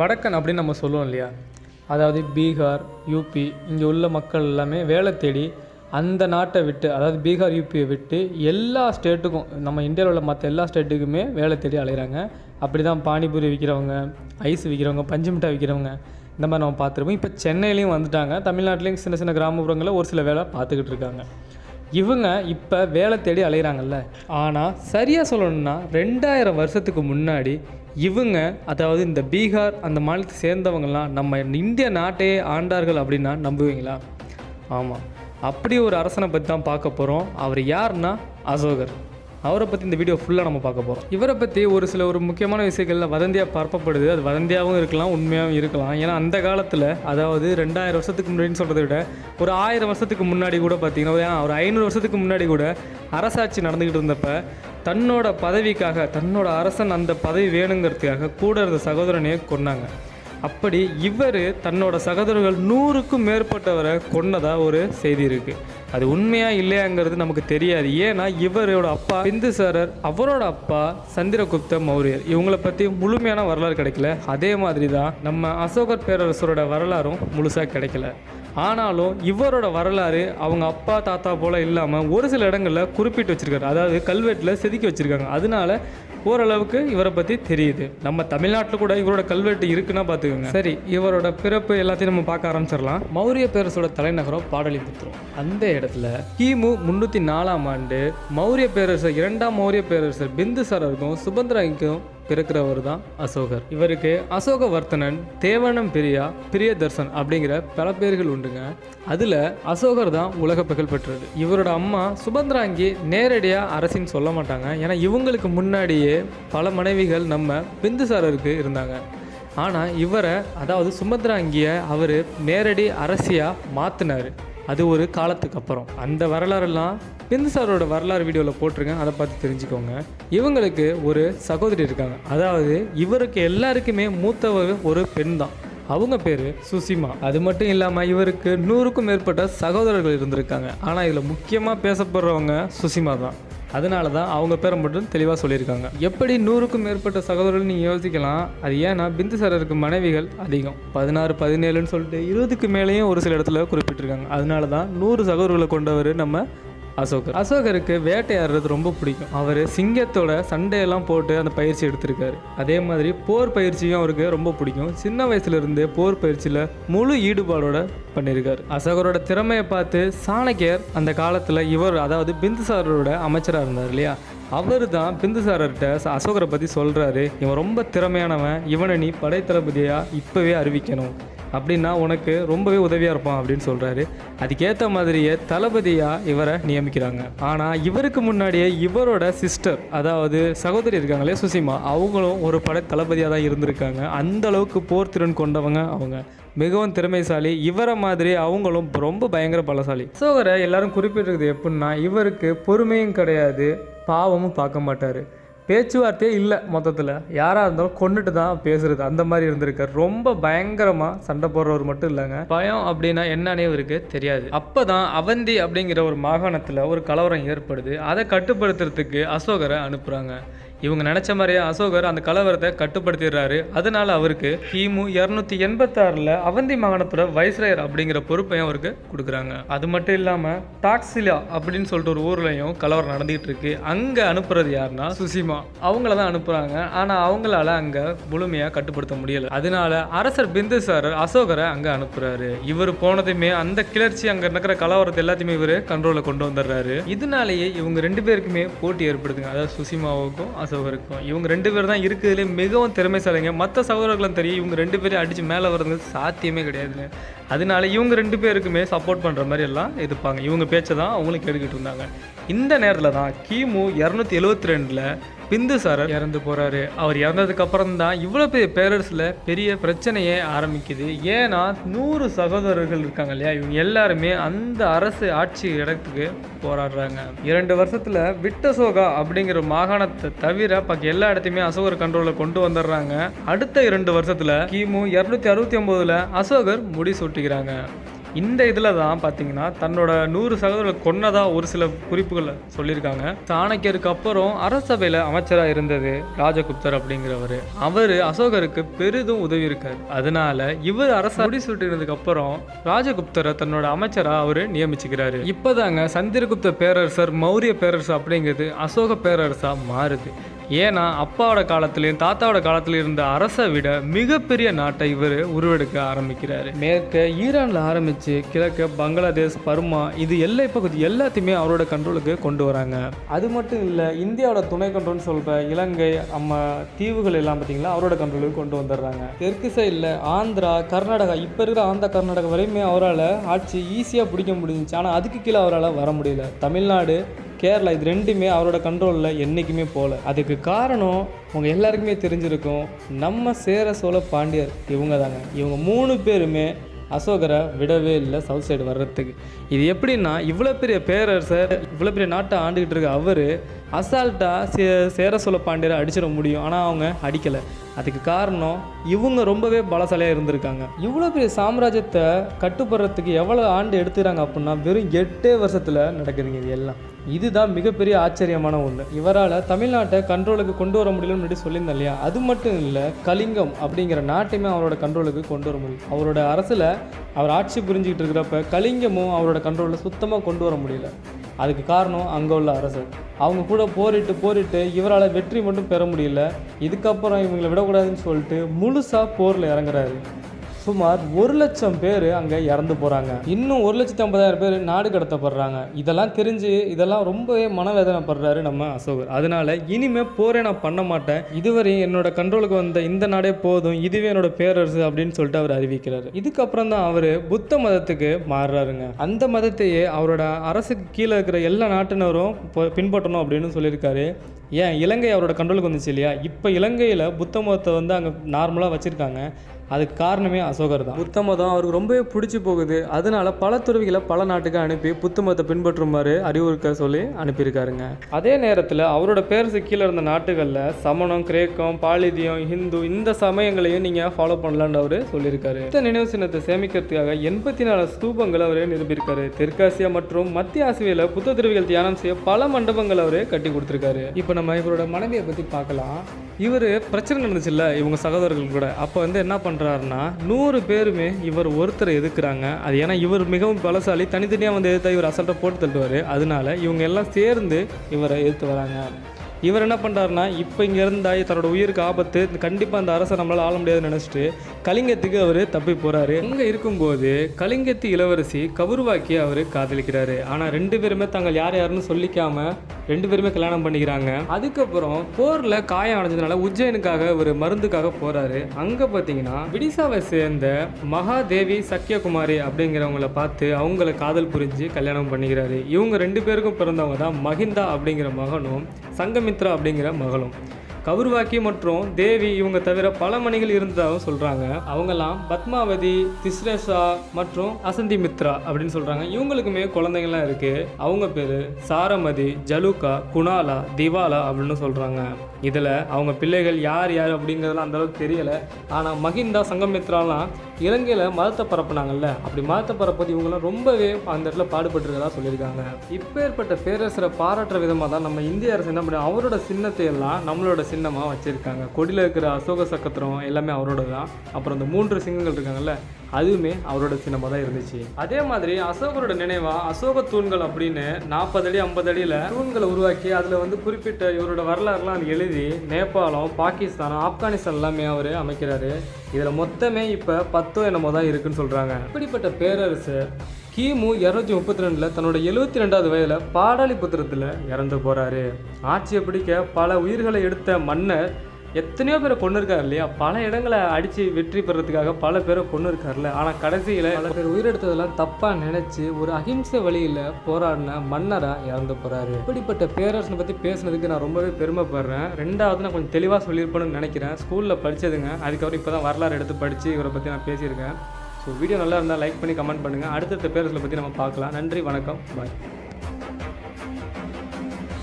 வடக்கன் அப்படின்னு நம்ம சொல்லுவோம் இல்லையா? அதாவது பீகார் யூபி இங்கே உள்ள மக்கள் எல்லாமே வேலை தேடி அந்த நாட்டை விட்டு அதாவது பீகார் யூபியை விட்டு எல்லா ஸ்டேட்டுக்கும் நம்ம இந்தியாவில் உள்ள மற்ற எல்லா ஸ்டேட்டுக்குமே வேலை தேடி அலைகிறாங்க அப்படி தான் பானிபூரி விற்கிறவங்க ஐஸ் விற்கிறவங்க பஞ்சு மிட்டாய் விற்கிறவங்க இந்த மாதிரி நம்ம பார்த்துருப்போம். இப்போ சென்னையிலையும் வந்துட்டாங்க. தமிழ்நாட்டிலையும் சின்ன சின்ன கிராமப்புறங்களில் ஒரு சில வேலை பார்த்துக்கிட்டு இருக்காங்க. இவங்க இப்போ வேலை தேடி அலைகிறாங்கல்ல ஆனால் சரியாக சொல்லணும்னா ரெண்டாயிரம் வருஷத்துக்கு முன்னாடி இவங்க அதாவது இந்த பீகார் அந்த மாநிலத்தை சேர்ந்தவங்கலாம் நம்ம இந்திய நாட்டையே ஆண்டார்கள் அப்படின்னா நம்புவீங்களா? ஆமாம் அப்படி ஒரு அரசனை பற்றி தான் பார்க்க போகிறோம் அவர் யாருன்னா? அசோகர். அவரை பற்றி இந்த வீடியோ ஃபுல்லாக நம்ம பார்க்க போகிறோம் இவரை பற்றி ஒரு சில ஒரு முக்கியமான விஷயங்களில் வதந்தியாக பரப்பப்படுது. அது வதந்தியாகவும் இருக்கலாம் உண்மையாகவும் இருக்கலாம். ஏன்னா அந்த காலத்தில் அதாவது ரெண்டாயிரம் வருஷத்துக்கு முன்னாடின்னு சொல்கிறத விட ஒரு ஆயிரம் வருஷத்துக்கு முன்னாடி கூட பார்த்தீங்கன்னா ஒரு- ஐநூறு வருஷத்துக்கு முன்னாடி கூட அரசாட்சி நடந்துக்கிட்டு இருந்தப்ப தன்னோட பதவிக்காக தன்னோட அரசன் அந்த பதவி வேணுங்கிறதுக்காக கூட இருந்த சகோதரனையே கொன்னாங்க. அப்படி இவர் தன்னோட சகோதரர்கள் நூறுக்கும் மேற்பட்டவரை கொன்னதாக ஒரு செய்தி இருக்குது அது உண்மையா இல்லையாங்கிறது நமக்கு தெரியாது. ஏன்னா இவரோட அப்பா பிந்துசாரர் அவரோட அப்பா சந்திரகுப்த மௌரியர். இவங்களை பற்றி முழுமையான வரலாறு கிடைக்கல. அதே மாதிரி தான் நம்ம அசோகர் பேரரசரோட வரலாறும் முழுசாக கிடைக்கல. ஆனாலும் இவரோட வரலாறு அவங்க அப்பா தாத்தா போல் இல்லாமல் ஒரு சில இடங்களில் குறிப்பிட்டு வச்சிருக்காரு. அதாவது கல்வெட்டில் செதுக்கி வச்சுருக்காங்க. அதனால ஓரளவுக்கு இவரை பற்றி தெரியுது. நம்ம தமிழ்நாட்டில் கூட இவரோட கல்வெட்டு இருக்குன்னா பார்த்துக்கோங்க சரி இவரோட பிறப்பு எல்லாத்தையும் நம்ம பார்க்க ஆரம்பிச்சிடலாம். மௌரிய பேரரசோட தலைநகரம் பாடலிபுத்திரம் அந்த இடத்துல கிமு முன்னூற்றி நாலாம் ஆண்டு மௌரிய பேரரசர் இரண்டாம் மௌரிய பேரரசர் பிந்துசாரருக்கும் சுபந்திராய்க்கும் பிறக்கிறவர் தான் அசோகர். இவருக்கு அசோகவர்த்தனன் தேவனம் பிரியா பிரியதர்சன் அப்படிங்கிற பல பேர்கள் உண்டுங்க. அதில் அசோகர் தான் உலக புகழ் பெற்றது. இவரோட அம்மா சுபந்திராங்கி நேரடியாக அரசின்னு சொல்ல மாட்டாங்க. ஏன்னா இவங்களுக்கு முன்னாடியே பல மனைவிகள் நம்ம பிந்துசாரருக்கு இருந்தாங்க. ஆனால் இவரை அதாவது சுபந்திராங்கியை அவர் நேரடி அரசியாக மாற்றினார் அது ஒரு காலத்துக்கு அப்புறம். அந்த வரலாறெல்லாம் பிந்துசாரோட வரலாறு வீடியோவில் போட்டிருக்கேன். அதை பார்த்து தெரிஞ்சுக்கோங்க. இவங்களுக்கு ஒரு சகோதரி இருக்காங்க. அதாவது இவருக்கு எல்லாருக்குமே மூத்தவர் ஒரு பெண் தான். அவங்க பேர் சுசிமா. அது மட்டும் இல்லாமல் இவருக்கு நூறுக்கும் மேற்பட்ட சகோதரர்கள் இருந்திருக்காங்க. ஆனால் இதில் முக்கியமாக பேசப்படுறவங்க சுசிமா தான். அதனால தான் அவங்க பேரை மட்டும் தெளிவாக சொல்லியிருக்காங்க. எப்படி நூறுக்கும் மேற்பட்ட சகோதரர்கள் நீங்கள் யோசிக்கலாம்? அது ஏன்னா பிந்துசாரருக்கு மனைவிகள் அதிகம். பதினாறு பதினேழுன்னு சொல்லிட்டு இருபதுக்கு மேலேயும் ஒரு சில இடத்துல குறிப்பிட்டிருக்காங்க. அதனால தான் நூறு சகோதரர்களை கொண்டவர் நம்ம அசோகர். அசோகருக்கு வேட்டையாடுறது ரொம்ப பிடிக்கும். அவர் சிங்கத்தோட சண்டையெல்லாம் போட்டு அந்த பயிற்சி எடுத்திருக்காரு. அதே மாதிரி போர் பயிற்சியும் அவருக்கு ரொம்ப பிடிக்கும். சின்ன வயசுல இருந்தே போர் பயிற்சியில் முழு ஈடுபாடோட பண்ணியிருக்காரு. அசோகரோட திறமையை பார்த்து சாணக்கியர் அந்த காலத்தில் இவர் அதாவது பிந்துசாரரோட அமைச்சராக இருந்தார் இல்லையா? அவர் தான் பிந்துசாரர்கிட்ட அசோகரை பற்றி சொல்கிறாரு இவன் ரொம்ப திறமையானவன். இவனை நீ படைத்தளபதியாக இப்போவே அறிவிக்கணும். அப்படின்னா உனக்கு ரொம்பவே உதவியாக இருப்பான் அப்படின்னு சொல்கிறாரு அதுக்கேற்ற மாதிரியே தளபதியாக இவரை நியமிக்கிறாங்க. ஆனால் இவருக்கு முன்னாடியே இவரோட சிஸ்டர் அதாவது சகோதரி இருக்காங்களே சுசிமா அவங்களும் ஒரு படை தளபதியாக தான் இருந்திருக்காங்க. அந்த அளவுக்கு போர் திறன் கொண்டவங்க அவங்க. மிகவும் திறமைசாலி. இவரை மாதிரி அவங்களும் ரொம்ப பயங்கர பலசாலி. அசோகரை எல்லாரும் குறிப்பிட்டிருக்குது எப்படின்னா இவருக்கு பொறுமையும் கிடையாது பாவமும் பார்க்க மாட்டார். பேச்சுவார்த்தையே இல்லை மொத்தத்தில். யாராக இருந்தாலும் கொண்டுட்டு தான் பேசுறது. அந்த மாதிரி இருந்திருக்காரு. ரொம்ப பயங்கரமாக சண்டை போடுறவர் மட்டும் இல்லைங்க. பயம் அப்படின்னா என்னன்னே இவருக்கு தெரியாது. அப்போ தான் அவந்தி அப்படிங்கிற ஒரு மாகாணத்தில் ஒரு கலவரம் ஏற்படுது. அதை கட்டுப்படுத்துறதுக்கு அசோகரை அனுப்புகிறாங்க இவங்க நினச்ச மாதிரியே அசோகர் அந்த கலவரத்தை கட்டுப்படுத்திடுறாரு. அதனால அவருக்கு கிமு இரநூத்தி எண்பத்தாறில் அவந்தி மாகாணத்தோட வைஸ்ராயர் அப்படிங்கிற பொறுப்பையும் அவருக்கு கொடுக்குறாங்க. அது மட்டும் இல்லாமல் டாக்ஸிலா அப்படின்னு சொல்லிட்டு ஒரு ஊர்லயும் கலவரம் நடந்துகிட்டு இருக்கு. அங்கே அனுப்புறது யாருன்னா சுசிமா. அவங்கள தான் அனுப்புகிறாங்க ஆனால் அவங்களால அங்கே முழுமையாக கட்டுப்படுத்த முடியல. அதனால அரசர் பிந்துசாரர் அசோகரை அங்கே அனுப்புறாரு. இவர் போனதுமே அந்த கிளர்ச்சி அங்கே நடக்கிற கலவரத்தை எல்லாத்தையுமே இவர் கண்ட்ரோலில் கொண்டு வந்துடுறாரு. இதனாலேயே இவங்க ரெண்டு பேருக்குமே போட்டி ஏற்படுதுங்க. அதாவது சுசிமாவுக்கும் அசோகருக்கும் இவங்க ரெண்டு பேர் தான் இருக்கிறதுலே மிகவும் திறமைசாலிங்க. மற்ற சகோதரர்களும் தெரியும் இவங்க ரெண்டு பேரும் அடித்து மேலே வர்றது சாத்தியமே கிடையாதுங்க. அதனால இவங்க ரெண்டு பேருக்குமே சப்போர்ட் பண்ணுற மாதிரி எல்லாம் இருப்பாங்க. இவங்க பேச்சை தான் அவங்களும் கேட்டுக்கிட்டு இருந்தாங்க. இந்த நேரத்தில் தான் கிமு இரநூத்தி எழுவத்தி ரெண்டில் பிந்துசாரர் இறந்து போகிறாரு அவர் இறந்ததுக்கப்புறம் தான் இவ்வளோ பெரிய பேரரசில் பெரிய பிரச்சனையே ஆரம்பிக்குது. ஏன்னா நூறு சகோதரர்கள் இருக்காங்க இல்லையா? இவங்க எல்லாருமே அந்த அரசு ஆட்சி இடத்துக்கு போராடுறாங்க. இரண்டு வருஷத்தில் விட்டசோகா அப்படிங்கிற மாகாணத்தை தவிர பாக்கி எல்லா இடத்தையுமே அசோகர் கண்ட்ரோலில் கொண்டு வந்துடுறாங்க. அடுத்த இரண்டு வருஷத்தில் கிமு இரநூத்தி அறுபத்தி ஒம்போதில் அசோகர் முடி சூட்டிக்கிறாங்க இந்த இதில் தான் பார்த்தீங்கன்னா தன்னோட நூறு சகோதரர்கள் கொன்னதாக ஒரு சில குறிப்புகளை சொல்லியிருக்காங்க. சாணக்கியருக்கு அப்புறம் அரசபையில் அமைச்சராக இருந்தது ராஜகுப்தர் அப்படிங்கிறவர். அவர் அசோகருக்கு பெரிதும் உதவி இருக்கார். அதனால இவர் அரச முடிசூட்டினதுக்கு அப்புறம் ராஜகுப்தரை தன்னோட அமைச்சராக அவர் நியமிச்சுக்கிறாரு. இப்போதாங்க சந்திரகுப்த பேரரசர் மௌரிய பேரரசு அப்படிங்கிறது அசோக பேரரசாக மாறுது. ஏன்னா அப்பாவோட காலத்துலேயும் தாத்தாவோட காலத்துல இருந்த அரசை விட மிகப்பெரிய நாட்டை இவர் உருவெடுக்க ஆரம்பிக்கிறாரு. மேற்க ஈரானில் ஆரம்பித்து கிழக்க பங்களாதேஷ் பர்மா இது எல்லை பகுதி எல்லாத்தையுமே அவரோட கண்ட்ரோலுக்கு கொண்டு வராங்க. அது மட்டும் இல்லை இந்தியாவோட துணை கண்ட்ரோல்னு சொல்கிற இலங்கை நம்ம தீவுகள் எல்லாம் பார்த்தீங்களா அவரோட கண்ட்ரோலுக்கு கொண்டு வந்துடுறாங்க. தெற்கு சைடில் ஆந்திரா கர்நாடகா இப்போ இருக்கிற ஆந்திரா கர்நாடகா வரையுமே அவரால் ஆட்சி ஈஸியாக பிடிக்க முடிஞ்சிச்சு. ஆனால் அதுக்கு கீழே அவரால் வர முடியல. தமிழ்நாடு கேரளா இது ரெண்டுமே அவரோட கண்ட்ரோலில் என்றைக்குமே போகல அதுக்கு காரணம் உங்கள் எல்லாருக்குமே தெரிஞ்சிருக்கும் நம்ம சேர சோழ பாண்டியர் இவங்க தாங்க இவங்க மூணு பேருமே அசோகரை விடவே இல்லை சவுத் சைடு வர்றதுக்கு. இது எப்படின்னா இவ்வளோ பெரிய பேரரசர் இவ்வளோ பெரிய நாட்டை ஆண்டுக்கிட்டு இருக்க அவர் அசால்ட்டாக சே சேர சோழ பாண்டியரை அடிச்சிட முடியும். ஆனால் அவங்க அடிக்கலை. அதுக்கு காரணம் இவங்க ரொம்பவே பலசாலியாக இருந்திருக்காங்க. இவ்வளோ பெரிய சாம்ராஜ்யத்தை கட்டுப்படுறதுக்கு எவ்வளோ ஆண்டு எடுத்துக்கிறாங்க அப்படின்னா வெறும் எட்டே வருஷத்தில் நடக்குதுங்க இது எல்லாம். இதுதான் மிகப்பெரிய ஆச்சரியமான ஒன்று இவரால் தமிழ்நாட்டை கண்ட்ரோலுக்கு கொண்டு வர முடியலன்னு முன்னாடி சொல்லியிருந்தேன் இல்லையா? அது மட்டும் இல்லை கலிங்கம் அப்படிங்கிற நாட்டையுமே அவரோட கண்ட்ரோலுக்கு கொண்டு வர முடியும் அவரோட அரசில் அவர் ஆட்சி புரிஞ்சுக்கிட்டு இருக்கிறப்ப கலிங்கமும் அவரோட கண்ட்ரோலில் சுத்தமாக கொண்டு வர முடியல. அதுக்கு காரணம் அங்கே உள்ள அரசு. அவங்க கூட போரிட்டு போரிட்டு இவரால் வெற்றி மட்டும் பெற முடியல. இதுக்கப்புறம் இவங்களை விடக்கூடாதுன்னு சொல்லிட்டு முழுசாக போரில் இறங்குறாரு. சுமார் ஒரு லட்சம் பேர் அங்கே இறந்து போகிறாங்க இன்னும் ஒரு லட்சத்தி ஐம்பதாயிரம் பேர் நாடு கடத்தப்படுறாங்க. இதெல்லாம் தெரிஞ்சு இதெல்லாம் ரொம்பவே மனவேதனைப்படுறாரு நம்ம அசோகர். அதனால இனிமே போரே நான் பண்ண மாட்டேன். இதுவரை என்னோட கண்ட்ரோலுக்கு வந்த இந்த நாடே போதும். இதுவே என்னோட பேரரசு அப்படின்னு சொல்லிட்டு அவர் அறிவிக்கிறாரு. இதுக்கப்புறம் தான் அவர் புத்த மதத்துக்கு மாறுறாருங்க. அந்த மதத்தையே அவரோட அரசுக்கு கீழே இருக்கிற எல்லா நாட்டினரும் பின்பற்றணும் அப்படின்னு சொல்லியிருக்காரு. ஏன்? இலங்கை அவரோட கண்ட்ரோலுக்கு வந்துச்சு இல்லையா? இப்போ இலங்கையில் புத்த மதத்தை வந்து அங்கே நார்மலாக வச்சுருக்காங்க. அதுக்கு காரணமே அசோகர் தான். புத்த மதம் அவருக்கு ரொம்பவே பிடிச்சி போகுது. அதனால பல துறவிகளை பல நாட்டுக்கு அனுப்பி புத்த மதத்தை பின்பற்றுமாறு அறிவுறுக்க சொல்லி அனுப்பியிருக்காருங்க. அதே நேரத்தில் அவரோட பேரரசு கீழே இருந்த நாட்டுகளில் சமணம் கிரேக்கம் பாலிதியம் ஹிந்து இந்த சமயங்களையும் நீங்கள் ஃபாலோ பண்ணலான்னு அவர் சொல்லியிருக்காரு. இந்த நினைவு சின்னத்தை சேமிக்கிறதுக்காக எண்பத்தி நாலு ஸ்தூபங்கள் அவர் நிரூபியிருக்காரு. தெற்காசியா மற்றும் மத்திய ஆசியாவில் புத்த துறவிகள் தியானம் செய்ய பல மண்டபங்கள் அவர் கட்டி கொடுத்துருக்காரு. இப்போ நம்ம இவரோட மனைவியை பற்றி பார்க்கலாம். இவர் பிரச்சனை நடந்துச்சுல்ல இவங்க சகோதரர்கள் கூட. அப்போ வந்து என்ன பண்ணுறாருன்னா நூறு பேருமே இவர் ஒருத்தரை எதுக்குறாங்க அது ஏன்னா இவர் மிகவும் பலசாலி தனித்தனியாக வந்து எதிர்த்தா இவர் அசல்ட்டாக போட்டு தள்ளுவார். அதனால இவங்க எல்லாம் சேர்ந்து இவரை எதிர்த்து வராங்க. இவர் என்ன பண்ணுறாருனா இப்போ இங்கே இருந்தால் தன்னோட உயிருக்கு ஆபத்து கண்டிப்பாக அந்த அரசை நம்மளால் ஆள முடியாதுன்னு நினச்சிட்டு கலிங்கத்துக்கு அவர் தப்பி போகிறாரு அங்கே இருக்கும்போது கலிங்கத்து இளவரசி கவுருவாக்கி அவர் காதலிக்கிறாரு. ஆனால் ரெண்டு பேருமே தாங்கள் யார் யாருன்னு சொல்லிக்காமல் ரெண்டு பேருமே கல்யாணம் பண்ணிக்கிறாங்க. அதுக்கப்புறம் போரில் காயம் அடைஞ்சதுனால உஜ்ஜயனுக்காக ஒரு மருந்துக்காக போகிறாரு அங்கே பார்த்தீங்கன்னா விடிசாவை சேர்ந்த மகாதேவி சக்கியகுமாரி அப்படிங்கிறவங்கள பார்த்து அவங்கள காதல் புரிஞ்சு கல்யாணம் பண்ணிக்கிறாரு. இவங்க ரெண்டு பேருக்கும் பிறந்தவங்க தான் மஹிந்தா அப்படிங்கிற மகனும் சங்கமித்ரா அப்படிங்கிற மகளும். கவுர்வாக்கி மற்றும் தேவி இவங்க தவிர பல மணிகள் இருந்ததாகவும் சொல்கிறாங்க அவங்கெல்லாம் பத்மாவதி திஸ்ரேஷா மற்றும் அசந்தி மித்ரா அப்படின்னு சொல்கிறாங்க இவங்களுக்குமே குழந்தைங்கள்லாம் இருக்குது அவங்க பேர் சாரமதி ஜலுகா குணாலா திவாலா அப்படின்னு சொல்கிறாங்க இதில் அவங்க பிள்ளைகள் யார் யார் அப்படிங்கிறதுலாம் அந்த அளவுக்கு தெரியலை. ஆனால் மஹிந்தா சங்கமித்ராலாம் இலங்கையில் மதத்தை பரப்புனாங்கல்ல. அப்படி மதத்தை பரப்பது இவங்களாம் ரொம்பவே அந்த இடத்துல பாடுபட்டுருக்கதா சொல்லியிருக்காங்க. இப்போ ஏற்பட்ட பேரரசரை பாராட்டுற விதமாக தான் நம்ம இந்திய அரசு என்ன பண்ணி அவரோட சின்னத்தை எல்லாம் நம்மளோட சின்னமாக வச்சுருக்காங்க. கொடியில் இருக்கிற அசோக சக்கத்திரம் எல்லாமே அவரோட தான் அப்புறம் இந்த மூன்று சிங்கங்கள் இருக்காங்கல்ல அதுவுமே அவரோட சின்னமாக தான் இருந்துச்சு. அதே மாதிரி அசோகரோட நினைவாக அசோக தூண்கள் அப்படின்னு நாற்பது அடி ஐம்பது அடியில் தூண்களை உருவாக்கி அதில் வந்து குறிப்பிட்ட இவரோட வரலாறுலாம் அது எழுதி நேபாளம் பாகிஸ்தான் ஆப்கானிஸ்தான் எல்லாமே அவர் அமைக்கிறாரு. இதில் மொத்தமே இப்போ பத்தோ என்னமோ தான் இருக்குன்னு சொல்கிறாங்க இப்படிப்பட்ட பேரரசு கிமு இரநூத்தி முப்பத்தி ரெண்டில் தன்னோட எழுபத்தி ரெண்டாவது வயதில் பாடாலிபுத்திரத்தில் இறந்து போகிறாரு ஆட்சியை பிடிக்க பல உயிர்களை எடுத்த மன்னர் எத்தனையோ பேரை கொண்டு இருக்காரு இல்லையா? பல இடங்களை அடித்து வெற்றி பெறதுக்காக பல பேரை கொண்டு இருக்காருல்ல ஆனால் கடைசியில் பல பேர் உயிரெடுத்ததெல்லாம் தப்பாக நினச்சி ஒரு அகிம்சை வழியில் போராடின மன்னராக இறந்து போகிறாரு இப்படிப்பட்ட பேரரசனை பற்றி பேசுனதுக்கு நான் ரொம்பவே பெருமைப்படுறேன். ரெண்டாவது நான் கொஞ்சம் தெளிவாக சொல்லியிருப்பேன்னு நினைக்கிறேன். ஸ்கூலில் படித்ததுங்க அதுக்கப்புறம் இப்போ தான் வரலாறு எடுத்து படித்து இவரை பற்றி நான் பேசியிருக்கேன். ஸோ வீடியோ நல்லா இருந்தால் லைக் பண்ணி கமெண்ட் பண்ணுங்கள் அடுத்தடுத்த பேரரசனை பற்றி நம்ம பார்க்கலாம். நன்றி வணக்கம். பாய்